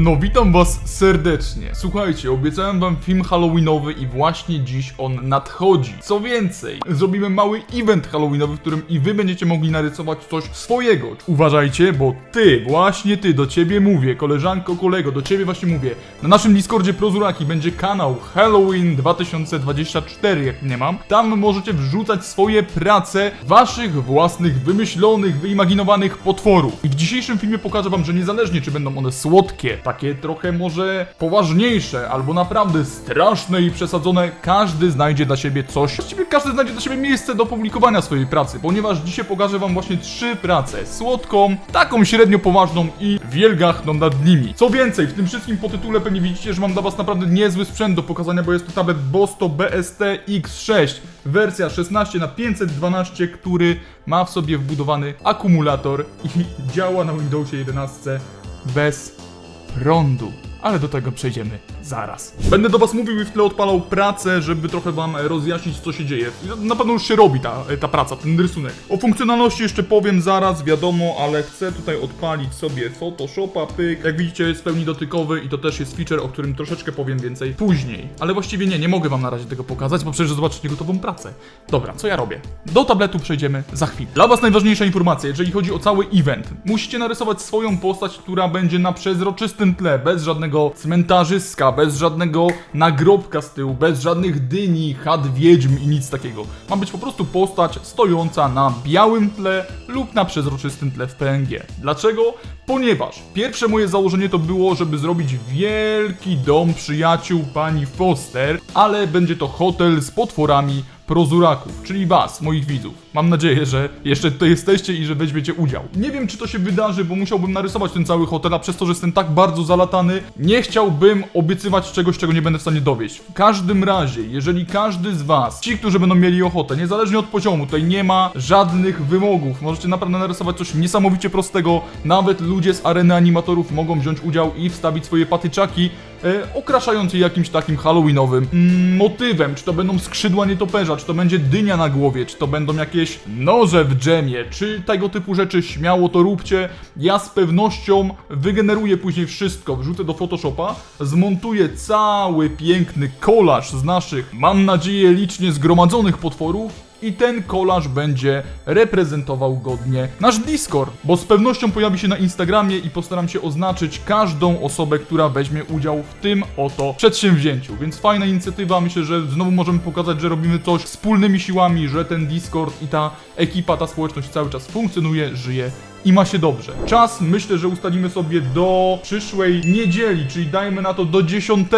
No witam was serdecznie. Słuchajcie, obiecałem wam film halloweenowy i właśnie dziś on nadchodzi. Co więcej, zrobimy mały event halloweenowy, w którym i wy będziecie mogli narysować coś swojego. Uważajcie, bo ty, właśnie ty, do ciebie mówię, koleżanko, kolego, do ciebie właśnie mówię. Na naszym Discordzie Prozuraki będzie kanał Halloween 2024, jak nie mam. Tam możecie wrzucać swoje prace waszych własnych, wymyślonych, wyimaginowanych potworów. I w dzisiejszym filmie pokażę wam, że niezależnie czy będą one słodkie, takie trochę może poważniejsze, albo naprawdę straszne i przesadzone, każdy znajdzie dla siebie coś. Właściwie każdy znajdzie dla siebie miejsce do publikowania swojej pracy, ponieważ dzisiaj pokażę wam właśnie trzy prace. Słodką, taką średnio poważną i wielgachną nad nimi. Co więcej, w tym wszystkim po tytule pewnie widzicie, że mam dla was naprawdę niezły sprzęt do pokazania, bo jest to tablet Bosto BST X6. Wersja 16 na 512, który ma w sobie wbudowany akumulator i działa na Windowsie 11 bez prądu. Ale do tego przejdziemy zaraz. Będę do was mówił i w tle odpalał pracę, żeby trochę wam rozjaśnić co się dzieje. Na pewno już się robi ta, ta praca, ten rysunek. O funkcjonalności jeszcze powiem zaraz, wiadomo, ale chcę tutaj odpalić sobie Photoshopa, pyk. Jak widzicie jest w pełni dotykowy i to też jest feature, o którym troszeczkę powiem więcej później. Ale właściwie nie, nie mogę wam na razie tego pokazać, bo przecież zobaczycie gotową pracę. Dobra, co ja robię? Do tabletu przejdziemy za chwilę. Dla was najważniejsza informacja, jeżeli chodzi o cały event. Musicie narysować swoją postać, która będzie na przezroczystym tle, bez żadnego cmentarzyska, bez żadnego nagrobka z tyłu, bez żadnych dyni, chat wiedźm i nic takiego. Ma być po prostu postać stojąca na białym tle lub na przezroczystym tle w PNG. Dlaczego? Ponieważ pierwsze moje założenie to było, żeby zrobić wielki dom przyjaciół pani Foster, ale będzie to hotel z potworami prozuraków, czyli was, moich widzów. Mam nadzieję, że jeszcze tutaj jesteście i że weźmiecie udział. Nie wiem, czy to się wydarzy, bo musiałbym narysować ten cały hotel, a przez to, że jestem tak bardzo zalatany, nie chciałbym obiecywać czegoś, czego nie będę w stanie dowieść. W każdym razie, jeżeli każdy z was, ci, którzy będą mieli ochotę, niezależnie od poziomu, tutaj nie ma żadnych wymogów, możecie naprawdę narysować coś niesamowicie prostego, nawet ludzie z areny animatorów mogą wziąć udział i wstawić swoje patyczaki, e, okraszając je jakimś takim halloweenowym mm, motywem, czy to będą skrzydła nietoperza, czy to będzie dynia na głowie, czy to będą jakieś noże w dżemie, czy tego typu rzeczy, śmiało to róbcie. Ja z pewnością wygeneruję później wszystko, wrzucę do Photoshopa, zmontuję cały piękny kolaż z naszych, mam nadzieję, licznie zgromadzonych potworów i ten kolaż będzie reprezentował godnie nasz Discord, bo z pewnością pojawi się na Instagramie i postaram się oznaczyć każdą osobę, która weźmie udział w tym oto przedsięwzięciu. Więc fajna inicjatywa, myślę, że znowu możemy pokazać, że robimy coś wspólnymi siłami, że ten Discord i ta ekipa, ta społeczność cały czas funkcjonuje, żyje i ma się dobrze. Czas myślę, że ustalimy sobie do przyszłej niedzieli, czyli dajmy na to do 10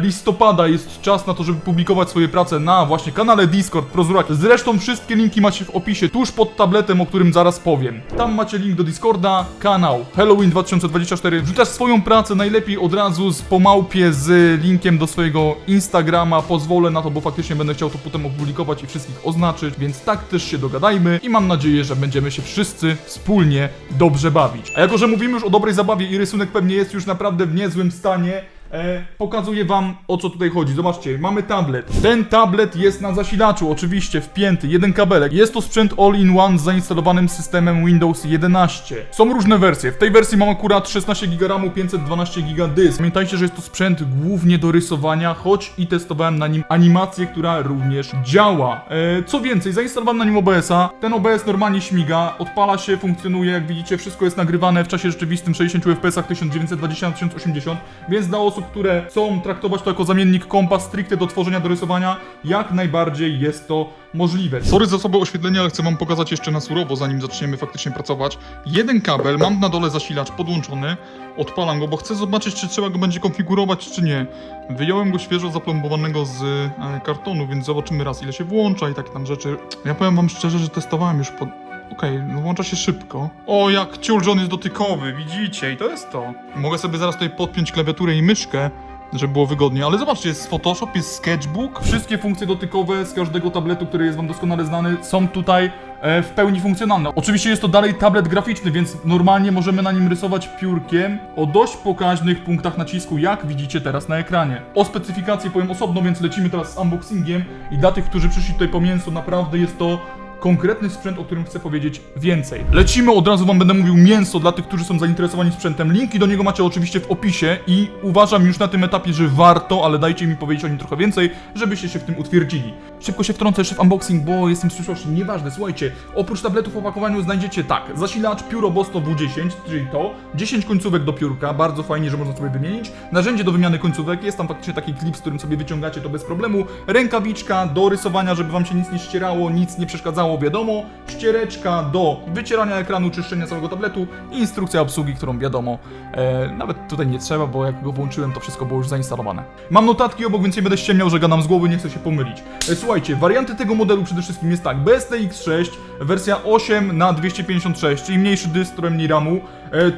listopada jest czas na to, żeby publikować swoje prace na właśnie kanale Discord Prozurak. Zresztą wszystkie linki macie w opisie tuż pod tabletem, o którym zaraz powiem. Tam macie link do Discorda, kanał Halloween 2024. Wrzucasz swoją pracę najlepiej od razu z pomałpie z linkiem do swojego Instagrama. Pozwolę na to, bo faktycznie będę chciał to potem opublikować i wszystkich oznaczyć, więc tak też się dogadajmy i mam nadzieję, że będziemy się wszyscy wspólnie dobrze bawić. A jako, że mówimy już o dobrej zabawie i rysunek pewnie jest już naprawdę w niezłym stanie, E, pokazuję wam o co tutaj chodzi. Zobaczcie, mamy tablet. Ten tablet jest na zasilaczu, oczywiście wpięty, jeden kabelek. Jest to sprzęt all-in-one z zainstalowanym systemem Windows 11. Są różne wersje. W tej wersji mam akurat 16 GB RAMu, 512 GB dysk. Pamiętajcie, że jest to sprzęt głównie do rysowania, choć i testowałem na nim animację, która również działa. E, co więcej, zainstalowałem na nim OBS-a. Ten OBS normalnie śmiga, odpala się, funkcjonuje, jak widzicie, wszystko jest nagrywane w czasie rzeczywistym 60 fps 1920-1080, więc dla osób, które chcą traktować to jako zamiennik kompa stricte do tworzenia, do rysowania, jak najbardziej jest to możliwe. Sorry za słabe oświetlenie, ale chcę wam pokazać jeszcze na surowo, zanim zaczniemy faktycznie pracować. Jeden kabel, mam na dole zasilacz podłączony, odpalam go, bo chcę zobaczyć, czy trzeba go będzie konfigurować, czy nie. Wyjąłem go świeżo zaplombowanego z e, kartonu, więc zobaczymy raz, ile się włącza i takie tam rzeczy. Ja powiem wam szczerze, że testowałem już pod... Okej, no włącza się szybko. O, jak ciul, jest dotykowy, widzicie, i to jest to. Mogę sobie zaraz tutaj podpiąć klawiaturę i myszkę, żeby było wygodnie, ale zobaczcie, jest Photoshop, jest Sketchbook. Wszystkie funkcje dotykowe z każdego tabletu, który jest wam doskonale znany, są tutaj e, w pełni funkcjonalne. Oczywiście jest to dalej tablet graficzny, więc normalnie możemy na nim rysować piórkiem o dość pokaźnych punktach nacisku, jak widzicie teraz na ekranie. O specyfikacji powiem osobno, więc lecimy teraz z unboxingiem i dla tych, którzy przyszli tutaj po mięso, naprawdę jest to konkretny sprzęt, o którym chcę powiedzieć więcej. Lecimy, od razu wam będę mówił mięso dla tych, którzy są zainteresowani sprzętem. Linki do niego macie oczywiście w opisie i uważam już na tym etapie, że warto, ale dajcie mi powiedzieć o nim trochę więcej, żebyście się w tym utwierdzili. Szybko się wtrącę jeszcze w unboxing, bo jestem z przyszłości, nieważne, słuchajcie, oprócz tabletów w opakowaniu znajdziecie tak, zasilacz pióro Bosto W10, czyli to, 10 końcówek do piórka, bardzo fajnie, że można sobie wymienić, narzędzie do wymiany końcówek, jest tam faktycznie taki klip, z którym sobie wyciągacie to bez problemu, rękawiczka do rysowania, żeby wam się nic nie ścierało, nic nie przeszkadzało, wiadomo, ściereczka do wycierania ekranu, czyszczenia całego tabletu instrukcja obsługi, którą wiadomo, e, nawet tutaj nie trzeba, bo jak go włączyłem, to wszystko było już zainstalowane. Mam notatki obok, więc nie będę ściemniał, że gadam z głowy, nie chcę się pomylić. E, słuchajcie, warianty tego modelu przede wszystkim jest tak, BSTX6, wersja 8 na 256, czyli mniejszy dysk, trochę mniej RAMu,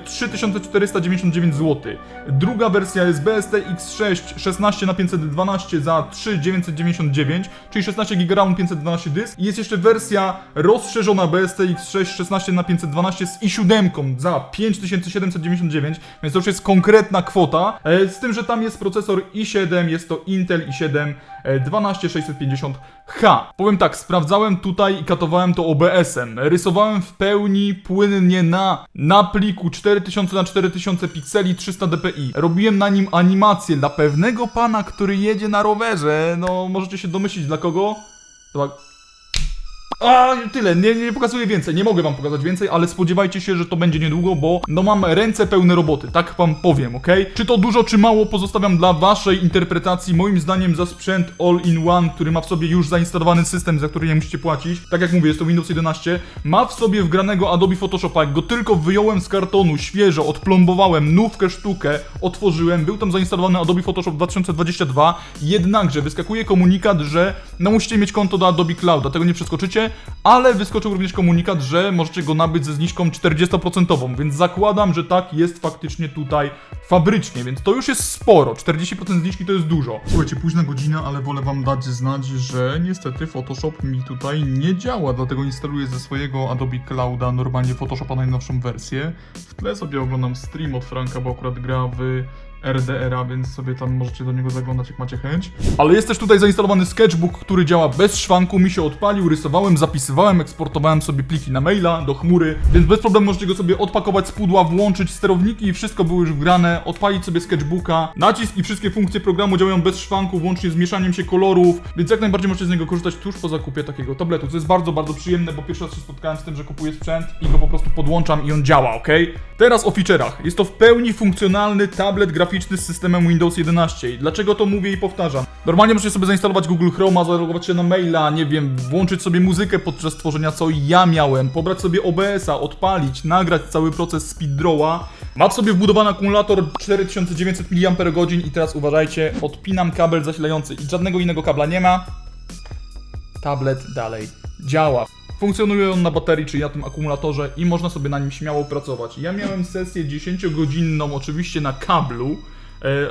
3499 zł. Druga wersja jest BSTX6 16 na 512 za 3999, czyli 16 GB RAM 512 dysk. I jest jeszcze wersja rozszerzona BSTX6 16 na 512 z i7 za 5799, więc to już jest konkretna kwota. E, Z tym, że tam jest procesor i7, jest to Intel i7 e, 12650H. Powiem tak, sprawdzałem tutaj i katowałem to OBS-em. Rysowałem w pełni płynnie na, na pliku 4000 na 4000 pikseli 300 dpi. Robiłem na nim animację dla pewnego pana, który jedzie na rowerze. No, możecie się domyślić dla kogo? To. A, tyle, nie, nie pokazuję więcej, nie mogę wam pokazać więcej, ale spodziewajcie się, że to będzie niedługo, bo no mam ręce pełne roboty, tak wam powiem, ok? Czy to dużo, czy mało, pozostawiam dla waszej interpretacji. Moim zdaniem za sprzęt all-in-one, który ma w sobie już zainstalowany system, za który nie musicie płacić, tak jak mówię, jest to Windows 11, ma w sobie wgranego Adobe Photoshopa, jak go tylko wyjąłem z kartonu, świeżo, odplombowałem, nówkę sztukę, otworzyłem, był tam zainstalowany Adobe Photoshop 2022, jednakże wyskakuje komunikat, że no musicie mieć konto do Adobe Clouda, tego nie przeskoczycie, ale wyskoczył również komunikat, że możecie go nabyć ze zniżką 40%, więc zakładam, że tak jest faktycznie tutaj fabrycznie, więc to już jest sporo, 40% zniżki to jest dużo. Słuchajcie, późna godzina, ale wolę wam dać znać, że niestety Photoshop mi tutaj nie działa, dlatego instaluję ze swojego Adobe Clouda normalnie Photoshopa najnowszą wersję. W tle sobie oglądam stream od Franka, bo akurat gra w RDR-a, więc sobie tam możecie do niego zaglądać, jak macie chęć. Ale jest też tutaj zainstalowany sketchbook, który działa bez szwanku, mi się odpalił, rysowałem, zapisywałem, eksportowałem sobie pliki na maila, do chmury, więc bez problemu możecie go sobie odpakować z pudła, włączyć sterowniki i wszystko było już wgrane, odpalić sobie sketchbooka, nacisk i wszystkie funkcje programu działają bez szwanku, włącznie z mieszaniem się kolorów, więc jak najbardziej możecie z niego korzystać tuż po zakupie takiego tabletu, co jest bardzo, bardzo przyjemne, bo pierwszy raz się spotkałem z tym, że kupuję sprzęt i go po prostu podłączam i on działa, ok? Teraz o feature'ach. Jest to w pełni funkcjonalny tablet graficzny z systemem Windows 11. I Dlaczego to mówię i powtarzam? Normalnie możecie sobie zainstalować Google Chroma, zalogować się na maila, nie wiem, włączyć sobie muzykę podczas tworzenia, co ja miałem, pobrać sobie OBS-a, odpalić, nagrać cały proces speeddrawa. Ma w sobie wbudowany akumulator 4900 mAh i teraz uważajcie, odpinam kabel zasilający i żadnego innego kabla nie ma. Tablet dalej działa. Funkcjonuje on na baterii, czyli na tym akumulatorze i można sobie na nim śmiało pracować. Ja miałem sesję 10-godzinną oczywiście na kablu,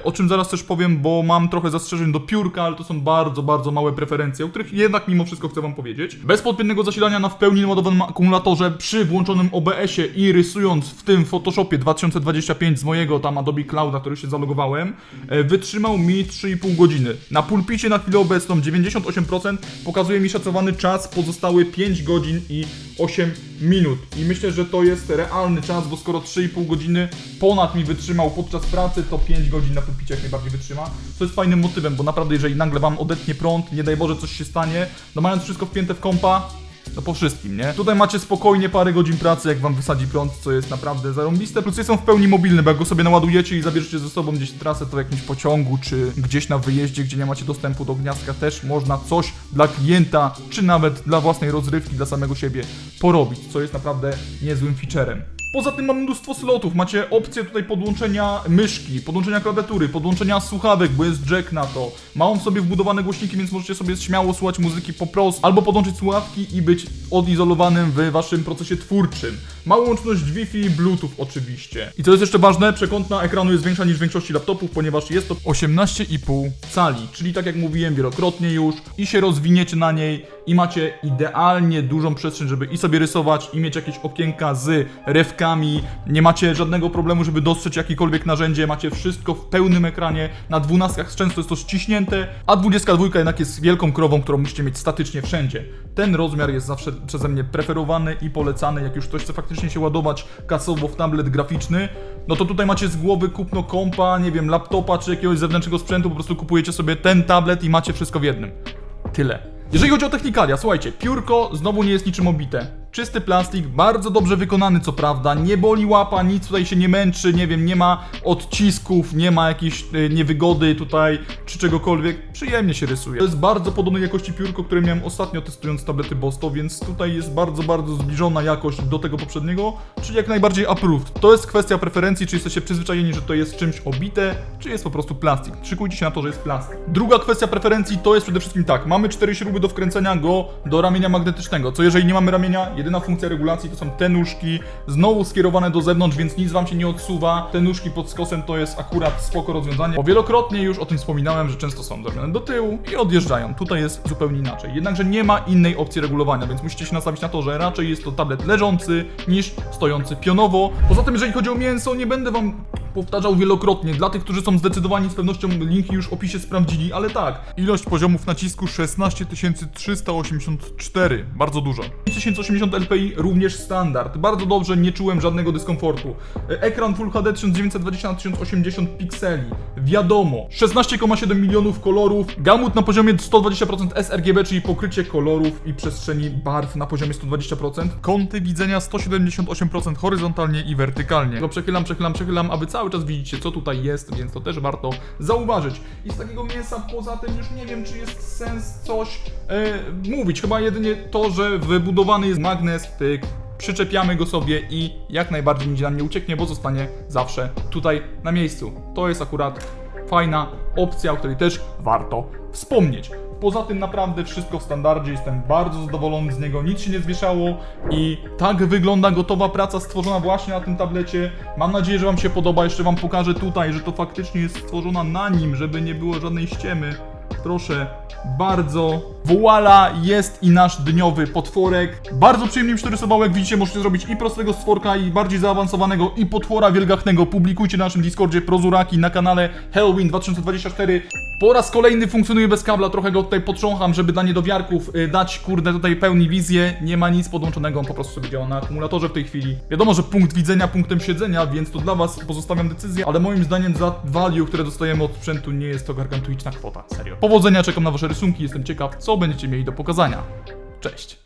o czym zaraz też powiem, bo mam trochę zastrzeżeń do piórka, ale to są bardzo, bardzo małe preferencje, o których jednak mimo wszystko chcę wam powiedzieć. Bez podpiętego zasilania na w pełni naładowanym akumulatorze przy włączonym OBS-ie i rysując w tym Photoshopie 2025 z mojego tam Adobe Clouda, który się zalogowałem, e, wytrzymał mi 3,5 godziny. Na pulpicie na chwilę obecną 98% pokazuje mi szacowany czas, pozostałe 5 godzin i 8 minut. I myślę, że to jest realny czas, bo skoro 3,5 godziny ponad mi wytrzymał podczas pracy, to 5 godzin na pulpicie jak najbardziej wytrzyma. Co jest fajnym motywem, bo naprawdę jeżeli nagle wam odetnie prąd, nie daj Boże coś się stanie, no mając wszystko wpięte w kompa, to po wszystkim, nie? Tutaj macie spokojnie parę godzin pracy, jak wam wysadzi prąd, co jest naprawdę zarąbiste. Plus są w pełni mobilne, bo jak go sobie naładujecie i zabierzecie ze sobą gdzieś trasę, to w jakimś pociągu, czy gdzieś na wyjeździe, gdzie nie macie dostępu do gniazdka, też można coś dla klienta, czy nawet dla własnej rozrywki, dla samego siebie porobić, co jest naprawdę niezłym featurem. Poza tym mam mnóstwo slotów. Macie opcję tutaj podłączenia myszki, podłączenia klawiatury, podłączenia słuchawek, bo jest jack na to. Ma on sobie wbudowane głośniki, więc możecie sobie śmiało słuchać muzyki po prostu, albo podłączyć słuchawki i być odizolowanym w waszym procesie twórczym. Ma łączność Wi-Fi i Bluetooth oczywiście. I co jest jeszcze ważne, przekątna ekranu jest większa niż w większości laptopów, ponieważ jest to 18,5 cali, czyli tak jak mówiłem wielokrotnie już i się rozwiniecie na niej i macie idealnie dużą przestrzeń, żeby i sobie rysować, i mieć jakieś okienka z rewkami. Nie macie żadnego problemu, żeby dostrzec jakiekolwiek narzędzie. Macie wszystko w pełnym ekranie. Na 12 często jest to ściśnięte, a 22 jednak jest wielką krową, którą musicie mieć statycznie wszędzie. Ten rozmiar jest zawsze przeze mnie preferowany i polecany. Jak już ktoś chce faktycznie się ładować kasowo w tablet graficzny, no to tutaj macie z głowy kupno kompa, nie wiem, laptopa czy jakiegoś zewnętrznego sprzętu, po prostu kupujecie sobie ten tablet i macie wszystko w jednym. Tyle. Jeżeli chodzi o technikalia, słuchajcie, piórko znowu nie jest niczym obite. Czysty plastik, bardzo dobrze wykonany, co prawda, nie boli łapa, nic tutaj się nie męczy, nie wiem, nie ma odcisków, nie ma jakiejś y, niewygody tutaj, czy czegokolwiek. Przyjemnie się rysuje. To jest bardzo podobnej jakości piórko, które miałem ostatnio testując tablety Bosto, więc tutaj jest bardzo, bardzo zbliżona jakość do tego poprzedniego, czyli jak najbardziej approved. To jest kwestia preferencji, czy jesteście przyzwyczajeni, że to jest czymś obite, czy jest po prostu plastik. Szykujcie się na to, że jest plastik. Druga kwestia preferencji to jest przede wszystkim tak, mamy cztery śruby do wkręcenia go do ramienia magnetycznego, co jeżeli nie mamy ramienia, jedyna funkcja regulacji to są te nóżki, znowu skierowane do zewnątrz, więc nic wam się nie odsuwa. Te nóżki pod skosem to jest akurat spoko rozwiązanie, bo wielokrotnie już o tym wspominałem, że często są zrobione do tyłu i odjeżdżają. Tutaj jest zupełnie inaczej. Jednakże nie ma innej opcji regulowania, więc musicie się nastawić na to, że raczej jest to tablet leżący niż stojący pionowo. Poza tym, jeżeli chodzi o mięso, nie będę wam powtarzał wielokrotnie. Dla tych, którzy są zdecydowani, z pewnością linki już w opisie sprawdzili, ale tak. Ilość poziomów nacisku 16384. Bardzo dużo. 1080 LPI również standard. Bardzo dobrze, nie czułem żadnego dyskomfortu. E, Ekran Full HD 1920 na 1080 pikseli. Wiadomo, 16,7 milionów kolorów. Gamut na poziomie 120% sRGB, czyli pokrycie kolorów i przestrzeni barw na poziomie 120%. Kąty widzenia 178% horyzontalnie i wertykalnie. Go przechylam, przechylam, przechylam, a wy cały czas widzicie, co tutaj jest, więc to też warto zauważyć. I z takiego mięsa poza tym już nie wiem, czy jest sens coś e, mówić. Chyba jedynie to, że wybudowany jest magnes, pyk, przyczepiamy go sobie i jak najbardziej nigdzie nam nie ucieknie, bo zostanie zawsze tutaj na miejscu. To jest akurat fajna opcja, o której też warto wspomnieć. Poza tym naprawdę wszystko w standardzie, jestem bardzo zadowolony z niego, nic się nie zwieszało i tak wygląda gotowa praca stworzona właśnie na tym tablecie. Mam nadzieję, że Wam się podoba, jeszcze Wam pokażę tutaj, że to faktycznie jest stworzona na nim, żeby nie było żadnej ściemy. Proszę bardzo. Voila, jest i nasz dniowy potworek. Bardzo przyjemnie mi się to rysowało, jak widzicie, możecie zrobić i prostego stworka, i bardziej zaawansowanego, i potwora wielgachnego. Publikujcie na naszym Discordzie Prozuraki na kanale Halloween 2024. Po raz kolejny funkcjonuje bez kabla, trochę go tutaj potrzącham, żeby dla niedowiarków y, dać, kurde, tutaj pełni wizję. Nie ma nic podłączonego, on po prostu sobie działa na akumulatorze w tej chwili. Wiadomo, że punkt widzenia punktem siedzenia, więc to dla was pozostawiam decyzję, ale moim zdaniem za value, które dostajemy od sprzętu, nie jest to gargantuiczna kwota, serio. Powodzenia, czekam na wasze rysunki, jestem ciekaw, co będziecie mieli do pokazania. Cześć!